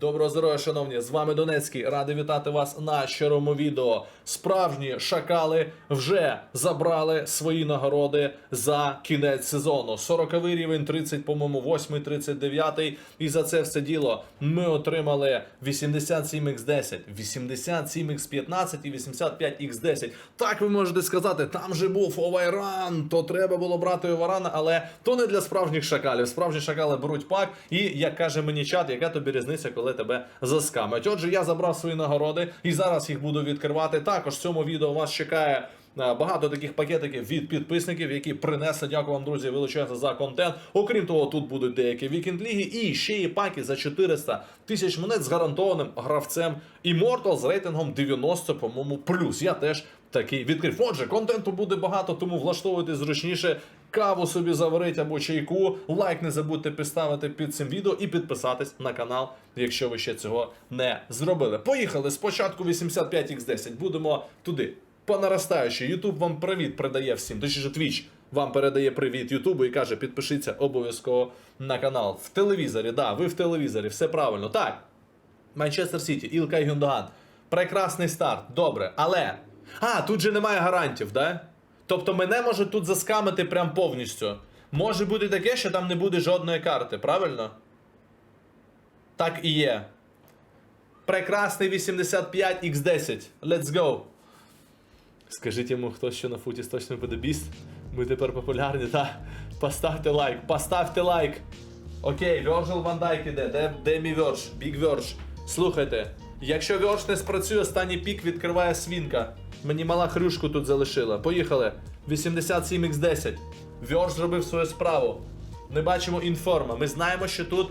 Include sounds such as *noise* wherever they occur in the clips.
Доброго здоров'я, шановні! З вами Донецький. Радий вітати вас на щирому відео. Справжні шакали вже забрали свої нагороди за кінець сезону. 40 рівень, 30, по-моєму, 8, 39. І за це все діло ми отримали 87x10, 87x15 і 85x10. Так ви можете сказати, там же був овайран, то треба було брати овайрана, але то не для справжніх шакалів. Справжні шакали беруть пак, і як каже мені чат, яка тобі різниця, коли тебе заскамать. Отже, я забрав свої нагороди і зараз їх буду відкривати. Також в цьому відео вас чекає. е, Багато таких пакетиків від підписників, які принесли. Дякую вам, друзі, величезно за контент. Окрім того, тут будуть деякі вікенд ліги і ще є паки за 400 тисяч монет з гарантованим гравцем Immortal з рейтингом 90, по-моєму, плюс. Я теж такий відкрив. Отже, контенту буде багато, тому влаштовуйтесь зручніше. Каву собі заварить або чайку. Лайк не забудьте підставити під цим відео і підписатись на канал, якщо ви ще цього не зробили. Поїхали спочатку 85x10. Будемо туди. По. Ютуб вам привіт передає всім. Точніше, Twitch вам передає привіт Ютубу і каже, підпишіться обов'язково на канал. В телевізорі, да, ви в телевізорі, все правильно. Так. Манчестер Сіті, Ілкай Гюндоган. Прекрасний старт, добре. Але. А, тут же немає гарантів, да? Тобто мене можуть тут заскамити прям повністю. Може бути таке, що там не буде жодної карти, правильно? Так і є. Прекрасний 85x10. Let's go. Скажіть йому хтось, що на футі точно буде біст. Ми тепер популярні, та поставте лайк, поставте лайк. Окей, Вьоржел Ван Дайк іде. Де, де мій Вьорж? Біг Вьорж. Слухайте, якщо Вьорж не спрацює, останній пік відкриває свінка. Мені мала хрюшку тут залишила. Поїхали. 87x10. Вьорж зробив свою справу. Ми бачимо інформа. Ми знаємо, що тут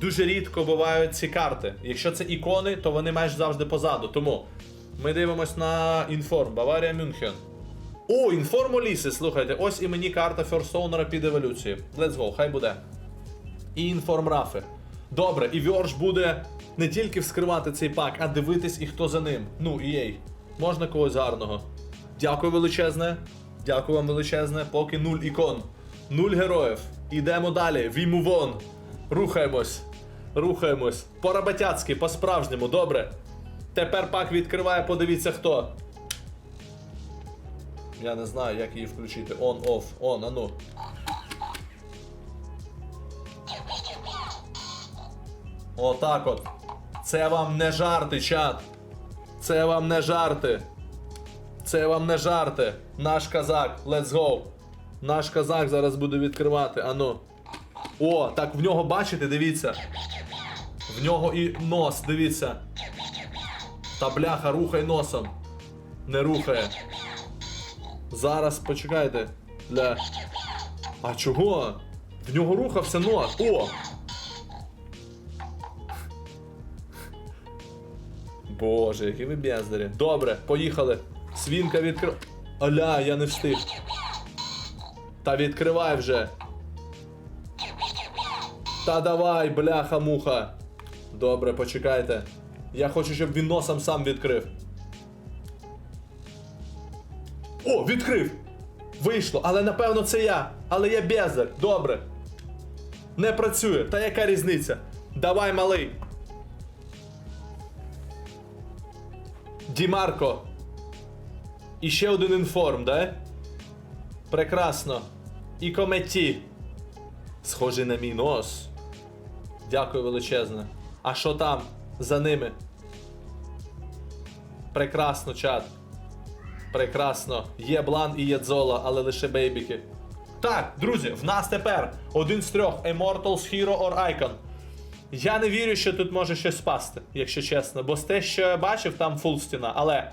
дуже рідко бувають ці карти. Якщо це ікони, то вони майже завжди позаду. Тому ми дивимось на інформ. Баварія Мюнхен. О, інформ Оліси, слухайте, ось і мені карта First під еволюції. Let's go, хай буде. І інформ Рафи. Добре, і Вьорж буде не тільки вскривати цей пак, а дивитись і хто за ним. Ну, і. Можна когось гарного. Дякую величезне. Дякую вам величезне. Поки нуль ікон. Нуль героїв. Ідемо далі. We on. Рухаємось. Рухаємось. По-рабатяцьки, по-справжньому, добре. Тепер пак відкриває, подивіться хто. Я не знаю, як її включити. On, off, on, а Отак от. Це вам не жарти, чат. Це вам не жарти. Це вам не жарти. Наш казак, let's go. Наш казак зараз буде відкривати. Ану. О, так в нього бачите, дивіться. В нього і нос, дивіться. Та бляха, рухай носом. Не рухає. Зараз почекайте. Для. А чого? В нього рухався нос. О! Боже, які ви бездарі. Добре, поїхали. Свінка відкрив. Аля, я не встиг. Та відкривай вже. Та давай, бляха-муха. Добре, почекайте. Я хочу, щоб він носом сам відкрив. О, відкрив! Вийшло, але напевно це я. Але я бездар. Добре. Не працює. Та яка різниця? Давай, малий. Дімарко. І ще один інформ, да? Прекрасно. І кометі. Схожий на мій нос. Дякую величезне. А що там за ними? Прекрасно, чат. Прекрасно. Є блан і є дзола, але лише бейбіки. Так, друзі, в нас тепер один з трьох Immortals Hero or Icon. Я не вірю, що тут може щось спасти, якщо чесно, бо з те, що я бачив, там фул стіна. Але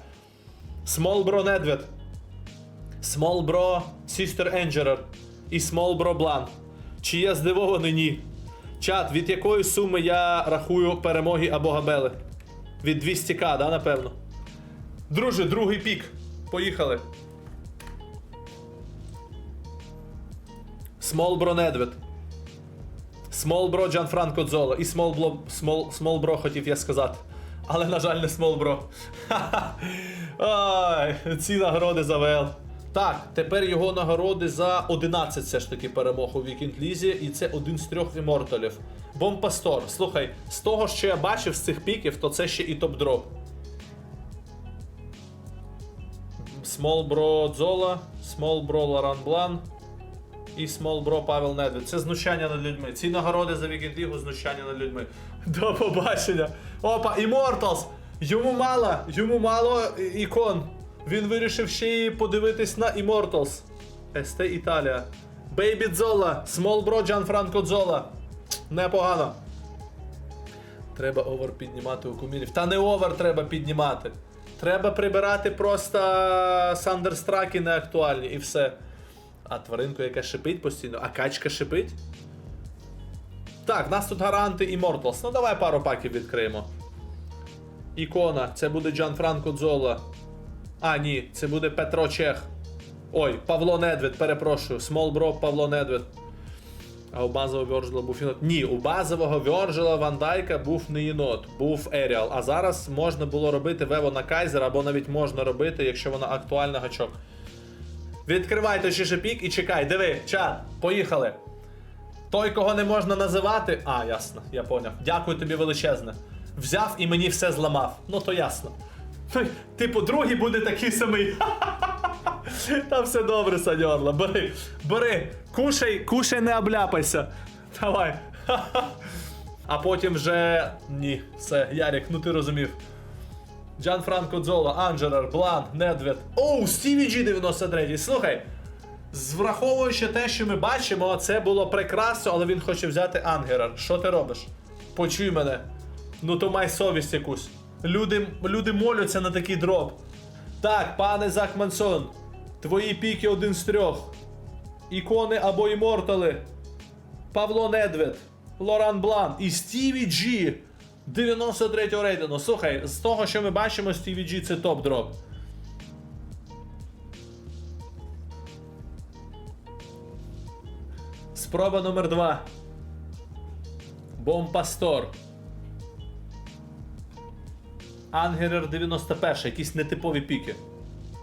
Small Bro Nedved, Small Bro Sister Engerer і Small Bro Blan. Чи я здивований? Ні. Чат, від якої суми я рахую перемоги або габели? Від 200к, да, напевно. Друже, другий пік. Поїхали. Small Bro Nedved. Смолбро Джанфранко Дзола. І Смолбло, Смол, Смолбро хотів я сказати. Але, на жаль, не Смолбро. *laughs* Ай, ці нагороди за ВЛ. Так, тепер його нагороди за 11 все ж таки перемог у Вікінд Лізі, і це один з трьох іморталів. Бомпастор, слухай, з того, що я бачив з цих піків, то це ще і топ-дроп. Смолбро Дзола, Смолбро Ларан Блан і Смолбро Павел Недвід. Це знущання над людьми. Ці нагороди за Вікінд Лігу знущання над людьми. *laughs* До побачення. Опа, Immortals! Йому мало, йому мало ікон. Він вирішив ще й подивитись на Immortals. СТ Італія. Бейбі Дзола, Смолбро Джанфранко Дзола. Непогано. Треба овер піднімати у кумірів. Та не овер треба піднімати. Треба прибирати просто сандерстраки неактуальні і все. А тваринку, яка шипить постійно, а качка шипить. Так, нас тут гаранти Immortals. Ну давай пару паків відкриємо. Ікона, це буде Джан Франко Дзола. А, ні, це буде Петро Чех. Ой, Павло Недвед, перепрошую. Смолбро Павло Недвед. А у базового Вьорджела був єнот. Ні, у базового Вьорджела Ван Дайка був не єнот, був Еріал. А зараз можна було робити Вево на Кайзера, або навіть можна робити, якщо вона актуальна гачок. Відкривай той шишепік і чекай, диви, чат, поїхали. Той, кого не можна називати. А, ясно, я поняв. Дякую тобі величезне. Взяв і мені все зламав. Ну то ясно. Типу, другий буде такий самий. *laughs* Та все добре, Саньорла. Бери, бери, кушай, кушай, не обляпайся. Давай. *laughs* А потім вже. Ні, все, Ярік, ну ти розумів. Джан Франко Дзола, Анджелер, Блан, Недвед. Оу, Стіві Джі 93. Слухай. Враховуючи те, що ми бачимо, це було прекрасно, але він хоче взяти Ангерар. Що ти робиш? Почуй мене. Ну то май совість якусь. Люди, люди моляться на такий дроп. Так, пане Захмансон, твої піки один з трьох. Ікони або імортали. Павло Недвед, Лоран Блан і Стіві Джі 93-го рейтингу. Слухай, з того, що ми бачимо, Стіві Джі це топ-дроп. Спроба номер два. Бомпастор. Ангерер 91, якісь нетипові піки.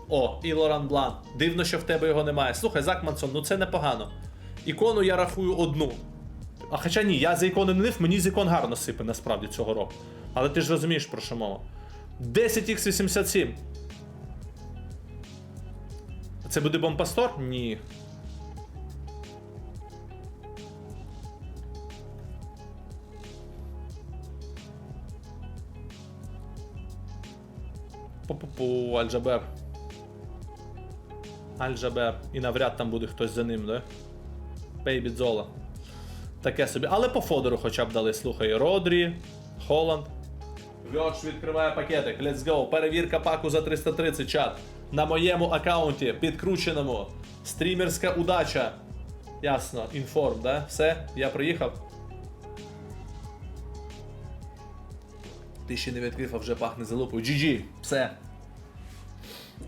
О, і Лоран Блан. Дивно, що в тебе його немає. Слухай, Закмансон, ну це непогано. Ікону я рахую одну. А хоча ні, я за ікони не нив, мені з ікон гарно сипе насправді цього року. Але ти ж розумієш про що мова. 10х87. Це буде бомпастор? Ні. Пу-пу-пу, Альджабер. Альджабер. І навряд там буде хтось за ним, да? Бейбі Дзола. Таке собі. Але по Фодору хоча б дали. Слухай, Родрі, Холланд. Вьоч відкриває пакетик. Let's go. Перевірка паку за 330 чат. На моєму аккаунті, підкрученому. Стрімерська удача. Ясно, інформ, да? Все, я приїхав. Ти ще не відкрив, а вже пахне залупою. GG, все.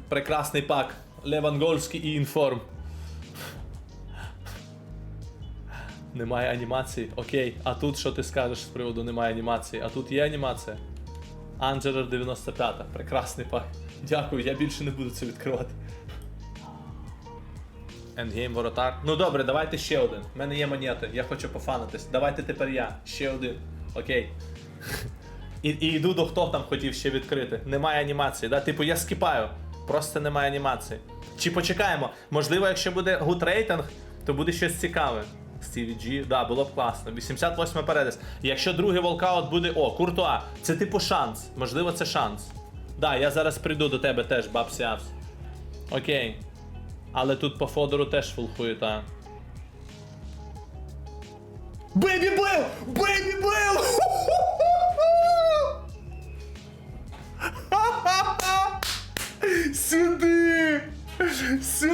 Прекрасний пак. Левангольський і інформ. Немає анімації. Окей. А тут що ти скажеш з приводу немає анімації? А тут є анімація. Анджелер 95. Прекрасний пак. Дякую, я більше не буду це відкривати. Endgame воротар. Ну добре, давайте ще один. У мене є монети, я хочу пофанитись. Давайте тепер я. Ще один. Окей. *laughs* І, і йду до хто там хотів ще відкрити. Немає анімації, да? Типу, я скіпаю. Просто немає анімації. Чи почекаємо? Можливо, якщо буде гуд рейтинг, то буде щось цікаве. Стіві Джі, да, було б класно. 88 передис. Якщо другий волкаут буде. О, Куртуа, це типу шанс. Можливо, це шанс. Да, я зараз прийду до тебе теж, бабсі. Окей. Але тут по Фодору теж фулхую, та. Бейбі Блейл! Бейбі Блейл! *laughs* Сюди! Сюди!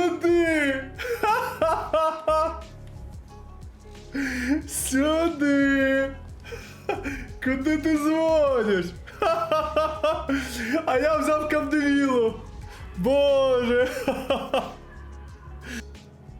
Сюди! Куди ти дзвониш? А я взяв Кавдевілу! Боже!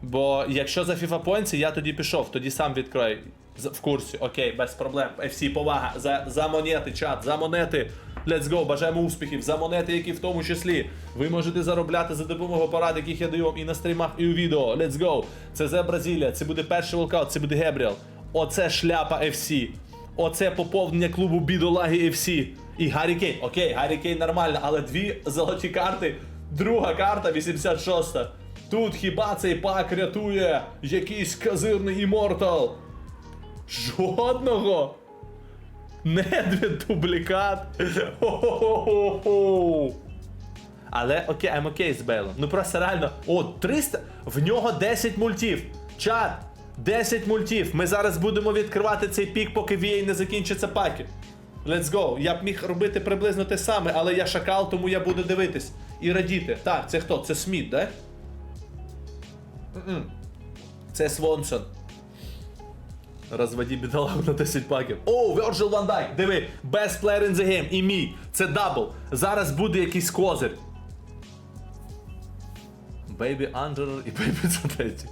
Бо якщо за FIFA Points, я тоді пішов, тоді сам відкрою. В курсі, окей, без проблем. FC, повага. За, за монети, чат, за монети. Let's go, бажаємо успіхів за монети, які в тому числі ви можете заробляти за допомогою порад, яких я даю вам і на стрімах, і у відео. Let's go. Це Зе Бразилія, це буде перший волкаут, це буде Гебріел. Оце шляпа FC. Оце поповнення клубу бідолаги FC. І Гаррі Кейн. Окей, Гаррі Кейн нормально, але дві золоті карти. Друга карта 86. Тут хіба цей пак рятує якийсь казирний імортал? Жодного. Недвід дублікат. Хо-хо-хо-хо-хо. Але окей, I'm окей з Бейлом. Ну просто реально. О, 300. В нього 10 мультів. Чат. 10 мультів. Ми зараз будемо відкривати цей пік, поки VA не закінчиться паки. Let's go. Я б міг робити приблизно те саме, але я шакал, тому я буду дивитись і радіти. Так, це хто? Це Сміт, да? Це Свонсон. Розводі бідолагу на 10 паків. О, Virgil Van Dijk, диви, best player in the game, і мій. Це дабл. Зараз буде якийсь козир. Бейбі Анджелер і Бейбі Задеті.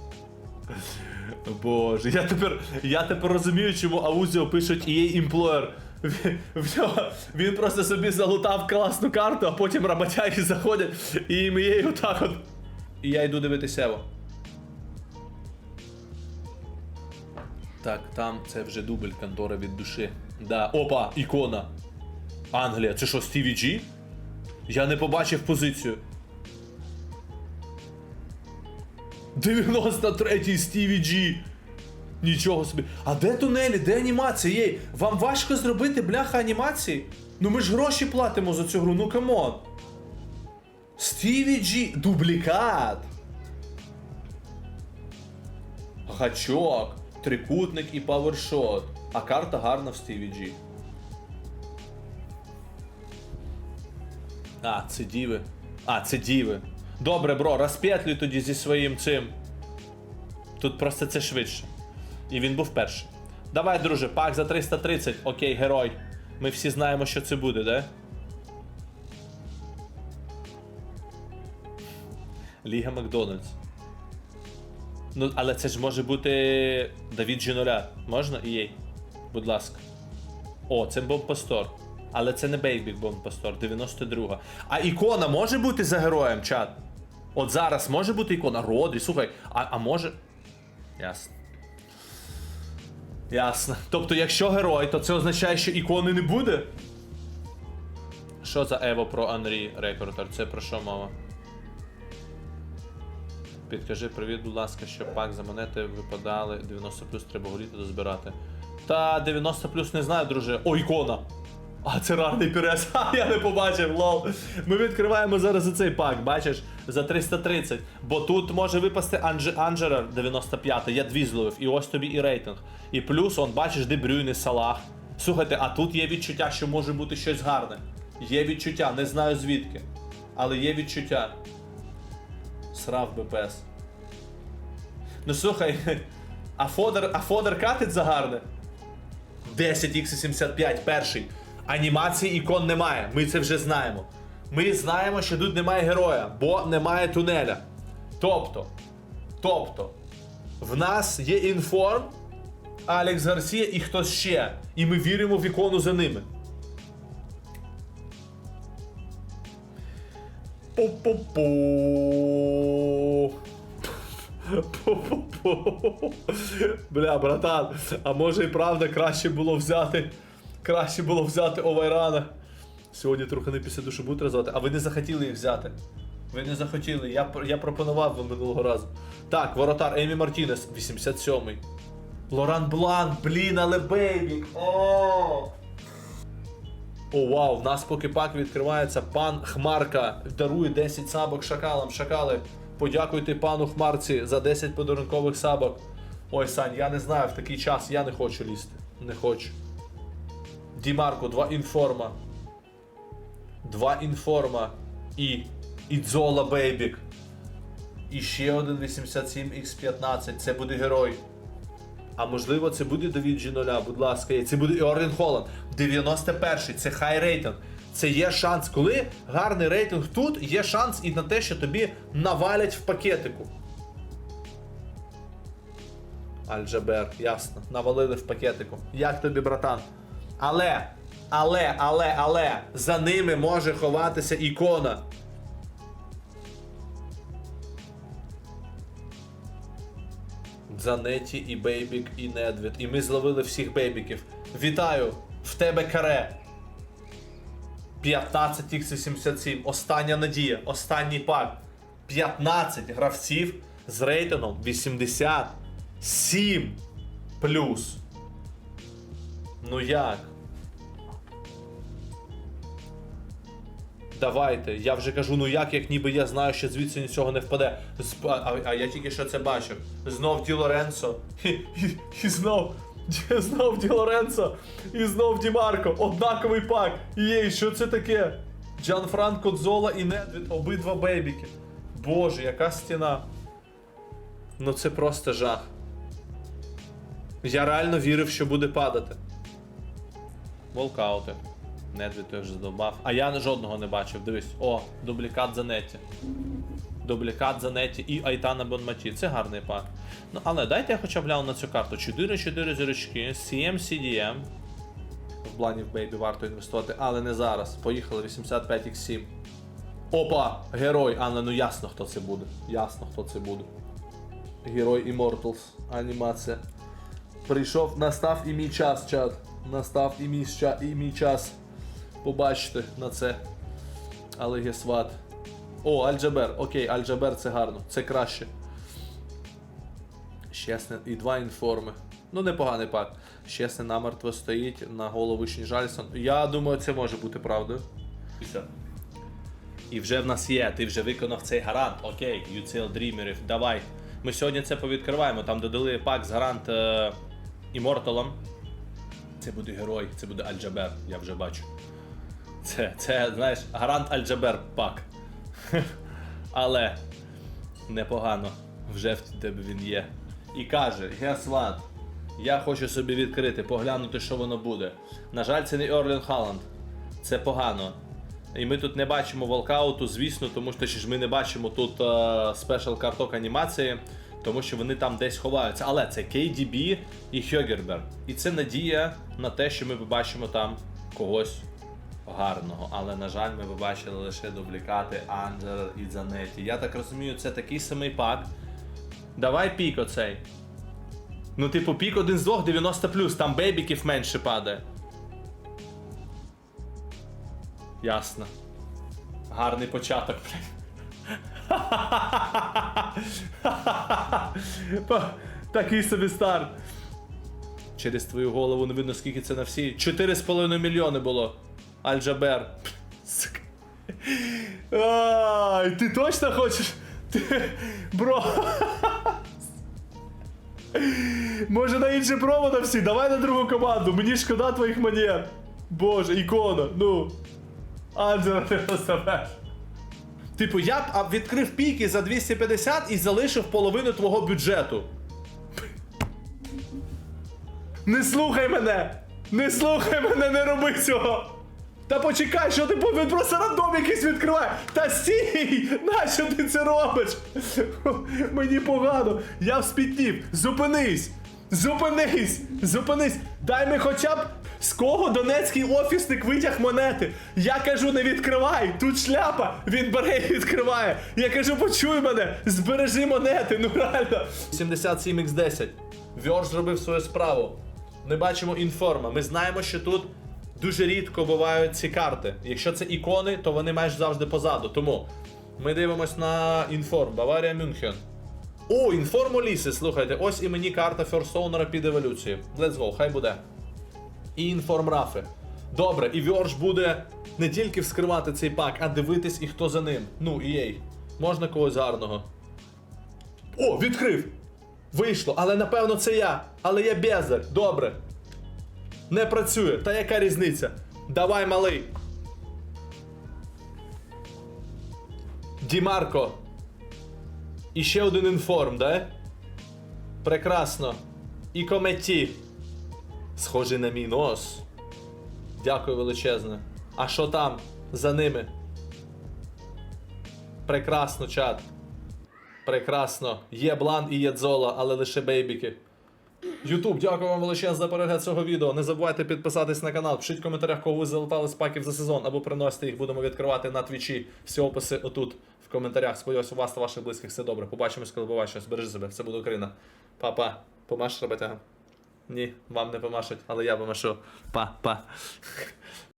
Боже, я тепер, я тепер розумію, чому Аузіо пишуть EA Employer. *laughs* Він, він просто собі залутав класну карту, а потім роботяги заходять і їм EA отак от. І я йду дивитися Ево. Так, там це вже дубль контора від душі. Да, опа, ікона. Англія, це що, Стіві Джі? Я не побачив позицію. 93-й Стіві Джі. Нічого собі. А де тунелі? Де анімація? Єй, вам важко зробити бляха анімації? Ну ми ж гроші платимо за цю гру, ну камон. Стіві Джі. Дублікат. Гачок, трикутник і павершот. А карта гарна в Стіві Джі. А, це діви. А, це діви. Добре, бро, розпетлюй тоді зі своїм цим. Тут просто це швидше. І він був перший. Давай, друже, пак за 330. Окей, герой. Ми всі знаємо, що це буде, да? Ліга Макдональдс. Ну, але це ж може бути Давід Джиноля. Можна? І. Будь ласка. О, це Бомб-Пастор. Але це не Бейбі Бомб-Пастор, 92. А ікона може бути за героєм, чат? От зараз може бути ікона Родрі, слухай, а, а може. Ясно. Ясно. Тобто, якщо герой, то це означає, що ікони не буде? Що за Ево про Анрі Рекордер? Це про що мова? Підкажи привіт, будь ласка, що пак за монети випадали 90 плюс треба голіти дозбирати. Та 90 плюс не знаю, друже. О, ікона! А це рарний пірес. *laughs* Ха, я не побачив, лол. Ми відкриваємо зараз цей пак, бачиш, за 330. Бо тут може випасти Анж... Анджерер 95, я дві зловив, і ось тобі і рейтинг. І плюс, он, бачиш, Де Брюйне, Салах. Слухайте, а тут є відчуття, що може бути щось гарне. Є відчуття, не знаю звідки. Але є відчуття. Срав БПС. Ну слухай, *laughs* а Фодер, а Фодер катить за гарне? 10x75 перший. Анімації ікон немає. Ми це вже знаємо. Ми знаємо, що тут немає героя, бо немає тунеля. Тобто, тобто, в нас є інформ, Алекс Гарсія і хтось ще. І ми віримо в ікону за ними. Пу-пу-пу. Бля, братан, а може і правда краще було взяти. Краще було взяти Овайрана. Сьогодні трохи не після душу будуть розвивати, а ви не захотіли їх взяти. Ви не захотіли, я, я пропонував вам минулого разу. Так, воротар Емі Мартінес, 87-й. Лоран Блан, блін, але бейбік. О! О, вау, в нас поки пак відкривається. Пан Хмарка дарує 10 сабок шакалам. Шакали, подякуйте пану Хмарці за 10 подарункових сабок. Ой, Сань, я не знаю, в такий час я не хочу лізти. Не хочу. Дімарко, два інформа. Два інформа. І. Ідзола Бейбік. І ще один 87X15. Це буде герой. А можливо, це буде Давід Джіноля, будь ласка, це буде і Орлін Холланд. 91-й, це хай рейтинг. Це є шанс. Коли гарний рейтинг тут, є шанс і на те, що тобі навалять в пакетику. Аль-Джабер, ясно. Навалили в пакетику. Як тобі, братан? Але Але, але, але, за ними може ховатися ікона. Занеті і Бейбік, і Недвід. І ми зловили всіх бейбіків. Вітаю! В тебе каре. 15 x 77 Остання надія. Останній пак. 15 гравців з рейтингом 87 плюс. Ну як? Давайте, я вже кажу, ну як, як ніби я знаю, що звідси нічого не впаде. З- А, а я тільки що це бачив. Знов Ді Лоренцо. І, і, і знов. *laughs* Знов Ді Лоренцо. І знов Ді Марко. Однаковий пак. Єй, що це таке? Джан Франко Дзола і Недвід, обидва бейбіки. Боже, яка стіна. Ну це просто жах. Я реально вірив, що буде падати. Волкаути. Недвід той вже задовбав. А я жодного не бачив. Дивись. О, дублікат Занетті. Дублікат Занетті і Айтана Бонматі. Це гарний пак. Ну, але дайте я хоча б гляну на цю карту. 4-4 зірочки, CM CDM. В Бланів Бейбі варто інвестувати, але не зараз. Поїхали 85x7. Опа! Герой! Але ну ясно, хто це буде. Ясно, хто це буде. Герой Immortals. Анімація. Прийшов, настав і мій час, чат. Настав і мій, і мій час. Побачите на це. Але гесват. О, Альджабер. Окей, Альджабер це гарно. Це краще. Щесне. І два інформи. Ну, непоганий пак. Щесне намертво стоїть на голову Шніжальсон. Я думаю, це може бути правдою. І вже в нас є, ти вже виконав цей гарант. Окей, UCL Dreamerів, давай. Ми сьогодні це повідкриваємо. Там додали пак з гарант е, Це буде герой, це буде Альджабер, я вже бачу. Це, це, знаєш, гарант Альджабер пак. *laughs* Але непогано, вже в тебе він є. І каже: what? Я хочу собі відкрити, поглянути, що воно буде. На жаль, це не Орлін Халанд. Це погано. І ми тут не бачимо волкауту, звісно, тому що ж ми не бачимо тут е, спешл карток анімації, тому що вони там десь ховаються. Але це KDB і Хьогербер. І це надія на те, що ми побачимо там когось гарного. Але, на жаль, ми побачили лише дублікати Анджер і Занеті. Я так розумію, це такий самий пак. Давай пік оцей. Ну, типу, пік один з двох 90 там бейбіків менше падає. Ясно. Гарний початок, блядь. *laughs* Такий собі старт. Через твою голову не видно, скільки це на всі. 4,5 мільйони було. Альджабер. Ай, ти точно хочеш? Ти... Бро. Може на інше промо на всі, давай на другу команду. Мені шкода твоїх манер. Боже, ікона, ну. Анджела ти розставеш. Типу, я б відкрив піки за 250 і залишив половину твого бюджету. Не слухай мене! Не слухай мене, не роби цього! Та почекай, що ти він просто рандом якийсь відкриває! Та стій! Нащо ти це робиш? Мені погано, я вспітнів. Зупинись! Зупинись! Зупинись! Дай ми хоча б з кого донецький офісник витяг монети. Я кажу, не відкривай! Тут шляпа! Він бере і відкриває. Я кажу, почуй мене! Збережи монети, ну реально. 77x10. Вьорж зробив свою справу. Ми бачимо інформа. Ми знаємо, що тут дуже рідко бувають ці карти. Якщо це ікони, то вони майже завжди позаду. Тому ми дивимось на інформ. Баварія Мюнхен. О, інформ Оліси, слухайте, ось і мені карта Ферстоунера під еволюцію. Let's go, хай буде. І інформ Рафи. Добре, і Вьорж буде не тільки вскривати цей пак, а дивитись і хто за ним. Ну, і. Можна когось гарного. О, відкрив! Вийшло, але напевно це я. Але я бездар. Добре. Не працює. Та яка різниця? Давай, малий. Дімарко. І ще один інформ, да? Прекрасно. І кометі. Схожий на мій нос. Дякую величезне. А що там за ними? Прекрасно, чат. Прекрасно. Є блан і є дзола, але лише бейбіки. Ютуб, дякую вам величезно за перегляд цього відео. Не забувайте підписатись на канал. Пишіть в коментарях, кого ви залутали з паків за сезон, або приносите їх, будемо відкривати на твічі. Всі описи отут в коментарях. Сподіваюсь, у вас та ваших близьких все добре. Побачимось, коли побачимось. Бережи себе, Це буде Україна. Па-па. Помаш роботяга? Ні, вам не помашуть, але я помашу. Па-па.